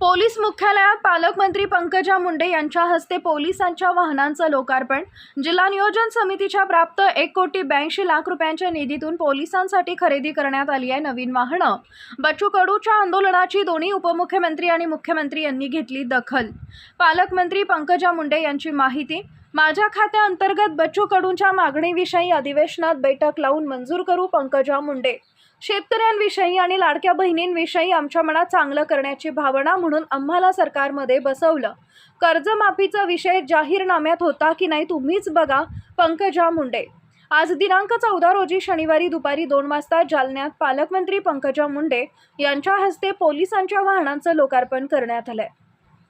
Police मुख्यालयात पालकमंत्री पंकजा मुंडे यांच्या हस्ते पोलिसांच्या वाहनांचं लोकार्पण. जिल्हा नियोजन समितीच्या प्राप्त एक कोटी ब्याऐंशी लाख रुपयांच्या निधीतून पोलिसांसाठी खरेदी करण्यात आली आहे नवीन वाहनं. बच्चू कडूच्या आंदोलनाची दोन्ही उपमुख्यमंत्री आणि मुख्यमंत्री यांनी घेतली दखल. पालकमंत्री पंकजा मुंडे यांची माहिती. माझ्या खात्याअंतर्गत बच्चू कडूंच्या मागणीविषयी अधिवेशनात बैठक लावून मंजूर करू पंकजा मुंडे. शेतकऱ्यांविषयी आणि लाडक्या बहिणींविषयी आमच्या मनात चांगलं करण्याची भावना म्हणून आम्हाला सरकारमध्ये बसवलं. कर्जमाफीचा विषय जाहीरनाम्यात होता की नाही तुम्हीच बघा. पंकजा मुंडे. आज दिनांक चौदा रोजी शनिवारी दुपारी दोन वाजता जालन्यात पालकमंत्री पंकजा मुंडे यांच्या हस्ते पोलिसांच्या वाहनांचं लोकार्पण करण्यात आलंय.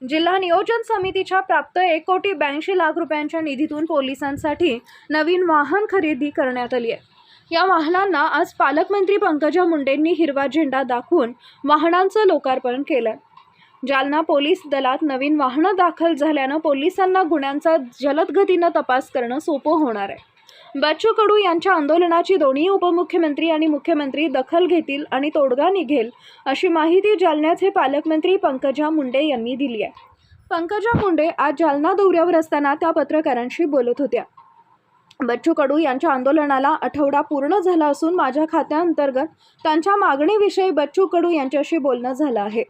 जिल्हा नियोजन समितीच्या प्राप्त एक कोटी ब्याऐंशी लाख रुपयांच्या निधीतून पोलिसांसाठी नवीन वाहन खरेदी करण्यात आली आहे. या वाहनांना आज पालकमंत्री पंकजा मुंडेंनी हिरवा झेंडा दाखवून वाहनांचं लोकार्पण केलं. जालना पोलीस दलात नवीन वाहनं दाखल झाल्यानं पोलिसांना गुन्ह्यांचा जलद गतीनं तपास करणं सोपं होणार आहे. बच्चू कडू यांच्या आंदोलनाची दोन्ही उपमुख्यमंत्री आणि मुख्यमंत्री दखल घेतील आणि तोडगा निघेल अशी माहिती जालन्याचे पालकमंत्री पंकजा मुंडे यांनी दिली आहे. पंकजा मुंडे आज जालना दौऱ्यावर असताना त्या पत्रकारांशी बोलत होत्या. बच्चू कडू यांच्या आंदोलनाला आठवडा पूर्ण झाला असून माझ्या खात्याअंतर्गत त्यांच्या मागणीविषयी बच्चू कडू यांच्याशी बोलणं झालं आहे.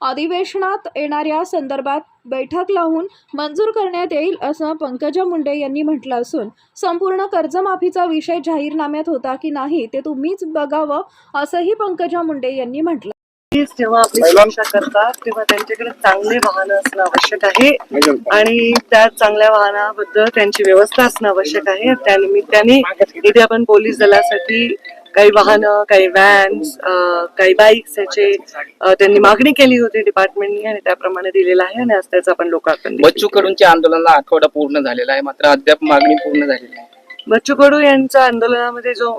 अधिवेशनात येणाऱ्या संदर्भात बैठक लावून मंजूर करण्यात येईल असं पंकजा मुंडे यांनी म्हटलं असून संपूर्ण कर्जमाफीचा विषय जाहीरनाम्यात होता की नाही ते तुम्हीच बघावं असंही पंकजा मुंडे यांनी म्हटलं. नक्कीच जेव्हा आपली सुरक्षा करतात तेव्हा त्यांच्याकडे चांगले वाहन असणं आवश्यक आहे. आणि त्या चांगल्या वाहनाबद्दल त्यांची व्यवस्था असणं आवश्यक आहे. त्यानिमित्ताने इथे आपण पोलीस दलासाठी काही वाहनं काही व्हॅन्स काही बाईक्स याचे त्यांनी मागणी केली होती डिपार्टमेंटनी आणि त्याप्रमाणे दिलेलं आहे आणि आज त्याचं आपण लोकार्पण बच्चू कडूंच्या आंदोलनाला आठवडा पूर्ण झालेला आहे. मात्र अद्याप मागणी पूर्ण झालेली आहे बच्चू कडू यांच्या आंदोलनामध्ये जो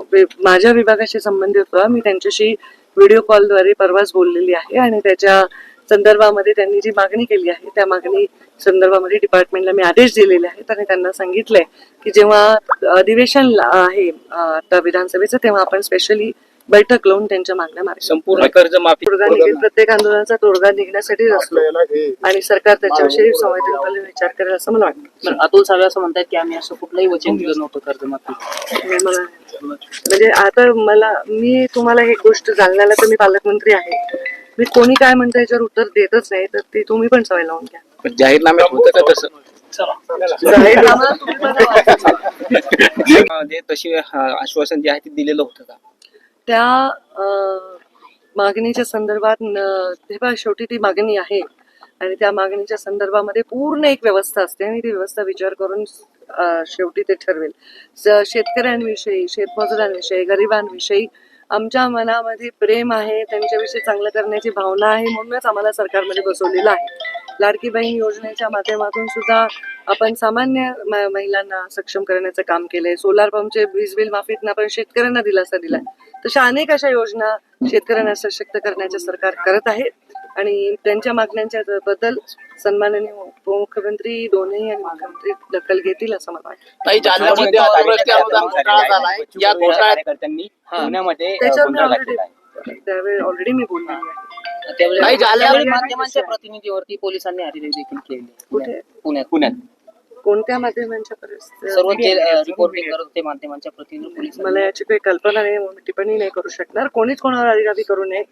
माझ्या विभागाशी संबंधित होता मी त्यांच्याशी व्हिडिओ कॉलद्वारे परवाच बोललेली आहे आणि त्याच्या संदर्भामध्ये त्यांनी जी मागणी केली आहे त्या मागणी संदर्भामध्ये डिपार्टमेंटला मी आदेश दिलेले आहेत आणि त्यांना सांगितलंय की जेव्हा अधिवेशन ला- आहे आता विधानसभेचं तेव्हा आपण स्पेशली बैठक लावून त्यांच्या मागण्या मार्ग. संपूर्ण कर्जमाफी तोडगा निघेल प्रत्येक आंदोलनाचा तोडगा निघण्यासाठीच असतो. आणि सरकार त्याच्याविषयी संवेदनशील विचार करेल असं मला वाटतं. अतुल सावे असं म्हणतात की आम्ही असं कुठलंही वचन दिलं नव्हतं कर्जमाफी. मला म्हणजे आता मला मी तुम्हाला एक गोष्ट जाणण्याला तर मी पालकमंत्री आहे. मी कोणी काय म्हणतं याच्यावर उत्तर देतच नाही तर ती तुम्ही पण सवय लावून घ्या. पण जाहीरनाम्यात होतं का तसं? जाहीरनामा तशी आश्वासन जे आहे ते दिलेलं होतं का? त्या मागणीच्या संदर्भात तेव्हा शेवटी ती मागणी आहे. आणि त्या मागणीच्या संदर्भामध्ये पूर्ण एक व्यवस्था असते आणि ती व्यवस्था विचार करून शेवटी ते ठरवेल. शेतकऱ्यांविषयी शेतमजुरांविषयी गरिबांविषयी आमच्या मनामध्ये प्रेम आहे त्यांच्याविषयी चांगलं करण्याची भावना आहे म्हणूनच आम्हाला सरकारमध्ये बसवलेलं आहे. लाडकी बहीण योजनेच्या माध्यमातून सुद्धा आपण सामान्य महिलांना सक्षम करण्याचं काम केलंय. सोलार पंपचे वीज बिल माफीतनं आपण शेतकऱ्यांना दिलासा दिलाय. तशा अनेक अशा योजना शेतकऱ्यांना सशक्त करण्याचे सरकार करत आहे. आणि त्यांच्या मागण्यांच्या बद्दल सन्माननीय उपमुख्यमंत्री दोन्ही आणि मुख्यमंत्री दखल घेतील असं मला वाटतं. त्यावेळी ऑलरेडी मी बोललेली आहे. त्यावेळी माध्यमांच्या प्रतिनिधीवरती पोलिसांनी देखील केली. कुठे? पुण्यात. पुण्यात. कोणत्या माध्यमांच्या परिस्थिती सर्व जे रिपोर्टिंग करत होते माध्यमांच्या प्रतिनिधी पोलिसांनी. मला याची काही कल्पना नाही म्हणून मी टिप्पणी नाही करू शकणार. कोणीच कोणावर अधिकारी करू नये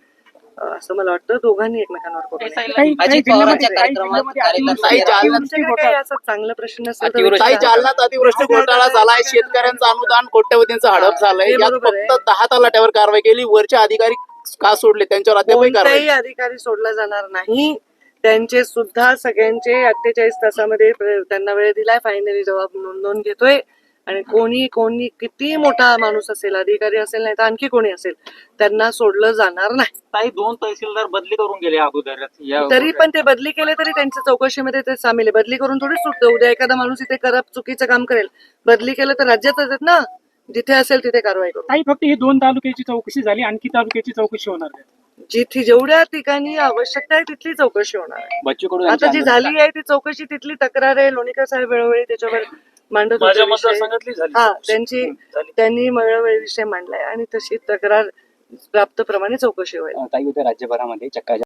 असं मला वाटतं. दोघांनी एकमेकांवर चांगला प्रश्न. जालन्यात अतिवृष्टी घोटाळा झालाय. शेतकऱ्यांचं अनुदान कोट्यवधींचं हडप झालंय. फक्त दहा तलाट्यावर कारवाई केली. वरचे अधिकारी का सोडले त्यांच्यावर अद्यापही अधिकारी सोडला जाणार नाही. त्यांचे सुद्धा सगळ्यांचे अठ्ठेचाळीस तासामध्ये त्यांना वेळ दिलाय. फायनली जबाब नोंदवून घेतोय. आणि कोणी कोणी किती मोठा माणूस असेल अधिकारी असेल नाही तर आणखी कोणी असेल त्यांना सोडलं जाणार नाही. काही दोन तहसीलदार बदली करून गेले अगोदर. या तरी पण ते बदली केले तरी त्यांच्या चौकशीमध्ये ते सामील आहे. बदली करून थोडी सुटतं. उद्या एखादा माणूस इथे करप चुकीचं काम करेल. बदली केलं तर राज्यातच आहेत ना. जिथे असेल तिथे कारवाई करू. काही फक्त ही दोन तालुक्याची चौकशी झाली. आणखी तालुक्याची चौकशी होणार आहे. जिथे जेवढ्या ठिकाणी आवश्यकता आहे तिथली चौकशी होणार आहे बच्चू कडू आता यांच्या जी झाली आहे ती चौकशी तिथली तक्रार आहे लोणीकर साहेब वेळोवेळी त्याच्यावर मांडत होते माझ्या विषय. मतदारसंघातली झाली हा त्यांची झाली. त्यांनी वेळोवेळी विषय मांडलाय आणि तशी तक्रार प्राप्त प्रमाणे चौकशी होईल काही होत्या राज्यभरामध्ये चक्का